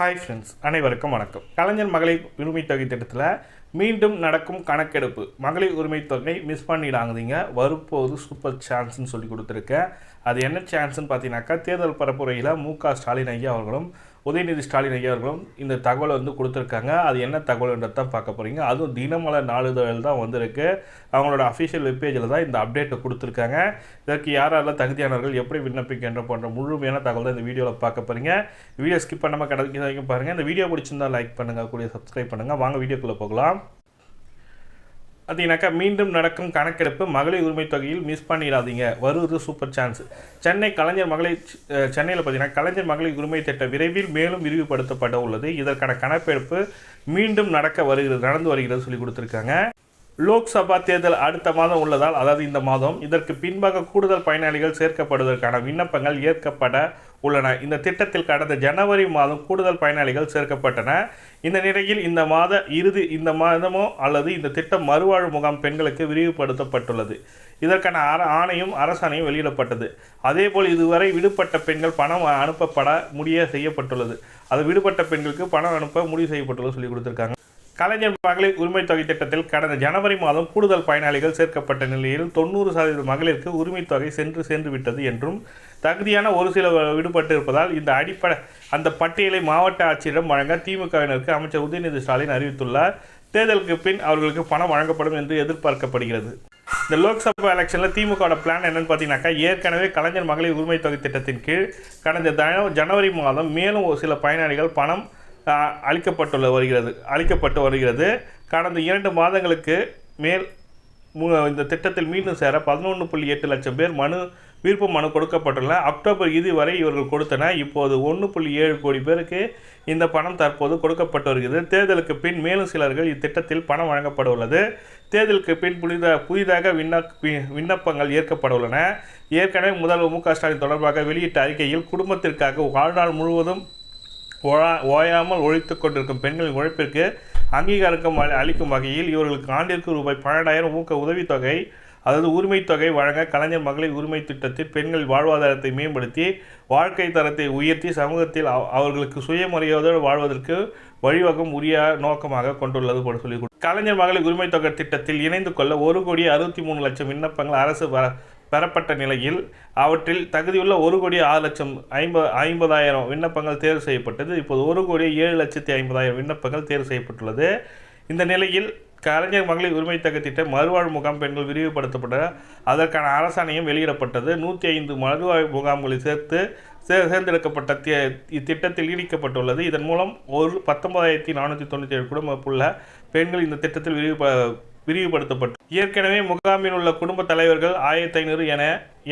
Hi friends அனைவருக்கும் வணக்கம். கலைஞர் மகளிர் உரிமை தொகை திட்டத்தில் மீண்டும் நடக்கும் கணக்கெடுப்பு. மகளிர் உரிமை தொகை மிஸ் பண்ணிடாங்குதீங்க வரும்போது சூப்பர் சான்ஸ்னு சொல்லி கொடுத்துருக்கேன். அது என்ன சான்ஸ்னு பார்த்தீங்கன்னாக்கா தேர்தல் பரப்புரையில் மு க ஸ்டாலின் ஐயா அவர்களும் உதயநிதி ஸ்டாலின் ஐயா அவர்களும் இந்த தகவலை வந்து கொடுத்துருக்காங்க. அது என்ன தகவல்ன்றது தான் பார்க்க போகிறீங்க அதுவும் தினமலர் நாளிதழில் தான் வந்திருக்கு. அவங்களோட அஃபிஷியல் வெப்பேஜில் தான் இந்த அப்டேட்டை கொடுத்துருக்காங்க. இதற்கு யார் யாரெல்லாம் தகுதியானவர்கள் எப்படி விண்ணப்பிக்கின்ற போன்ற முழுமையான தகவல் தான் இந்த வீடியோவில் பார்க்க போகிறீங்க வீடியோ ஸ்கிப் பண்ணாமல் கடைசி வரைக்கும் பாருங்கள் இந்த வீடியோ பிடிச்சிருந்தால் லைக் பண்ணுங்கள் கூடிய சப்ஸ்கிரைப் பண்ணுங்கள் வாங்க வீடியோக்குள்ளே போகலாம். பார்த்தீங்கன்னாக்கா மீண்டும் நடக்கும் கணக்கெடுப்பு மகளிர் உரிமை தொகையில் மிஸ் பண்ணிடாதீங்க. வருவது சூப்பர் சான்ஸ் சென்னை கலைஞர் மகளிர் சென்னையில் பார்த்தீங்கன்னா கலைஞர் மகளிர் உரிமை திட்டம் விரைவில் மேலும் விரிவுபடுத்தப்பட உள்ளது. இதற்கான கணக்கெடுப்பு மீண்டும் நடக்க வருகிறது நடந்து வருகிறது சொல்லி கொடுத்துருக்காங்க. லோக்சபா தேர்தல் அடுத்த மாதம் உள்ளதால் அதாவது இந்த மாதம் இதற்கு பின்பாக கூடுதல் பயனாளிகள் சேர்க்கப்படுவதற்கான விண்ணப்பங்கள் ஏற்கப்பட உள்ளன. இந்த திட்டத்தில் கடந்த ஜனவரி மாதம் கூடுதல் பயனாளிகள் சேர்க்கப்பட்டன. இந்த நிலையில் இந்த மாத இறுதி இந்த மாதமோ அல்லது இந்த திட்டம் மறுவாழ்வு முகாம் பெண்களுக்கு விரிவுபடுத்தப்பட்டுள்ளது. இதற்கான அர ஆணையும் அரசாணையும் வெளியிடப்பட்டது. அதேபோல் இதுவரை விடுபட்ட பெண்கள் பணம் அனுப்பப்பட முடிய செய்யப்பட்டுள்ளது. அது விடுபட்ட பெண்களுக்கு பணம் அனுப்ப முடிவு செய்யப்பட்டுள்ளது சொல்லி கொடுத்துருக்காங்க. கலைஞர் மகளிர் உரிமை தொகை திட்டத்தில் கடந்த ஜனவரி மாதம் கூடுதல் பயனாளிகள் சேர்க்கப்பட்ட நிலையில் தொண்ணூறு சதவீத மகளிருக்கு உரிமை தொகை சென்று சேர்ந்து விட்டது என்றும் தகுதியான ஒரு சில விடுபட்டு இருப்பதால் இந்த அடிப்படை அந்த பட்டியலை மாவட்ட ஆட்சியிடம் வழங்க திமுகவினருக்கு அமைச்சர் உதயநிதி ஸ்டாலின் அறிவித்துள்ளார். தேர்தலுக்கு பின் அவர்களுக்கு பணம் வழங்கப்படும் என்று எதிர்பார்க்கப்படுகிறது. இந்த லோக்சபா எலெக்ஷனில் திமுகவோட பிளான் என்னென்னு பார்த்தீங்கன்னாக்கா ஏற்கனவே கலைஞர் மகளிர் உரிமை தொகை திட்டத்தின் கீழ் கடந்த ஜனவரி மாதம் மேலும் ஒரு சில பயனாளிகள் பணம் அளிக்கப்பட்டுள்ள வருகிறது. அளிக்கப்பட்டு வருகிறது. கடந்த இரண்டு மாதங்களுக்கு மேல் இந்த திட்டத்தில் மீண்டும் சேர பதினொன்று புள்ளி எட்டு லட்சம் பேர் மனு விருப்ப மனு கொடுக்கப்பட்டுள்ள. அக்டோபர் இறுதி வரை இவர்கள் கொடுத்தன. இப்போது ஒன்று புள்ளி ஏழு கோடி பேருக்கு இந்த பணம் தற்போது கொடுக்கப்பட்டு வருகிறது. தேர்தலுக்கு பின் மேலும் சிலர்கள் இத்திட்டத்தில் பணம் வழங்கப்பட உள்ளது தேர்தலுக்கு பின் புதித புதிதாக விண்ணப்ப வி- விண்ணப்பங்கள் ஏற்கப்பட உள்ளன ஏற்கனவே முதல்வர் மு க ஸ்டாலின் தொடர்பாக வெளியிட்ட அறிக்கையில் குடும்பத்திற்காக வாழ்நாள் முழுவதும் ஓயா- ஓயாமல் ஒழித்து கொண்டிருக்கும் பெண்களின் உழைப்பிற்கு அங்கீகாரம் அளி- அளிக்கும் வகையில் இவர்களுக்கு ஆண்டிற்கு ரூபாய் பன்னெண்டாயிரம் ஊக்க உதவித்தொகை அதாவது உரிமைத்தொகை வழங்க கலைஞர் மகளிர் உரிமை திட்டத்தில் பெண்கள் வாழ்வாதாரத்தை மேம்படுத்தி வாழ்க்கை தரத்தை உயர்த்தி சமூகத்தில் அவர்களுக்கு சுயமரியாதையோடு வாழ்வதற்கு வழிவகம் உரிய நோக்கமாக கொண்டுள்ளது போல சொல்லி கலைஞர் மகளிர் உரிமை தொகை திட்டத்தில் இணைந்து கொள்ள ஒரு கோடி அறுபத்தி மூணு லட்சம் விண்ணப்பங்கள் அரசு பெறப்பட்ட நிலையில் அவற்றில் தகுதியுள்ள ஒரு கோடி ஆறு லட்சம் ஐம்ப ஐம்பதாயிரம் விண்ணப்பங்கள் தேர்வு செய்யப்பட்டது. இப்போது ஒரு கோடி ஏழு லட்சத்தி ஐம்பதாயிரம் விண்ணப்பங்கள் தேர்வு செய்யப்பட்டுள்ளது. இந்த நிலையில் கலைஞர் மகளிர் உரிமை தக திட்டம் மறுவாழ்வு முகாம் பெண்கள் விரிவுபடுத்தப்பட்ட அதற்கான அரசாணையும் வெளியிடப்பட்டது. நூற்றி ஐந்து மறுவாழ்வு முகாம்களை சேர்த்து தேர்ந்தெடுக்கப்பட்ட இத்திட்டத்தில் நீடிக்கப்பட்டுள்ளது இதன் மூலம் ஒரு பத்தொன்பதாயிரத்தி நானூற்றி தொண்ணூற்றி ஏழு குடும்பப்புள்ள பெண்கள் இந்த திட்டத்தில் விரிவு விரிவுபடுத்தப்பட்டு ஏற்கனவே முகாமில் உள்ள குடும்ப தலைவர்கள் ஆயிரத்தி ஐநூறு என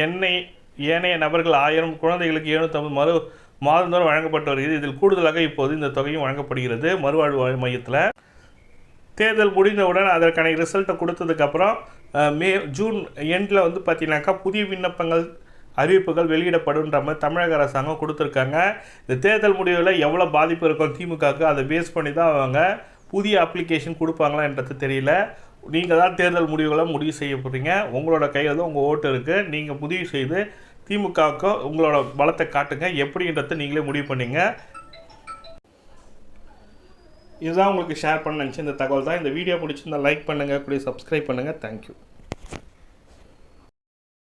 எண்ணெய் ஏனைய நபர்கள் ஆயிரம் குழந்தைகளுக்கு எழுநூற்றம்பது மறு மாதந்தோறும் வழங்கப்பட்டு வருகிறது. இதில் கூடுதலாக இப்போது இந்த தொகையும் வழங்கப்படுகிறது. மறுவாழ்வு மையத்தில் தேர்தல் முடிந்தவுடன் அதற்கான ரிசல்ட்டை கொடுத்ததுக்கப்புறம் மே ஜூன் எண்டில் வந்து பார்த்தீங்கன்னாக்கா புதிய விண்ணப்பங்கள் அறிவிப்புகள் வெளியிடப்படுன்ற மாதிரி தமிழக அரசாங்கம் கொடுத்துருக்காங்க. இந்த தேர்தல் முடிவில் எவ்வளோ பாதிப்பு இருக்கும் திமுகவுக்கு அதை பேஸ் பண்ணி தான் அவங்க புதிய அப்ளிகேஷன் கொடுப்பாங்களான்றது தெரியல. நீங்கள் தான் தேர்தல் முடிவுகளை முடிவு செய்ய போகிறீங்க உங்களோட கையில் தான் உங்கள் ஓட்டு இருக்குது நீங்கள் முடிவு செய்து திமுகவுக்கு உங்களோட பலத்தை காட்டுங்க. எப்படின்றத நீங்களே முடிவு பண்ணிங்க. இதுதான் உங்களுக்கு ஷேர் பண்ண நினச்சி இந்த தகவல் தான். இந்த வீடியோ பிடிச்சிருந்தா லைக் பண்ணுங்கள் கூட சப்ஸ்கிரைப் பண்ணுங்கள் தேங்க்யூ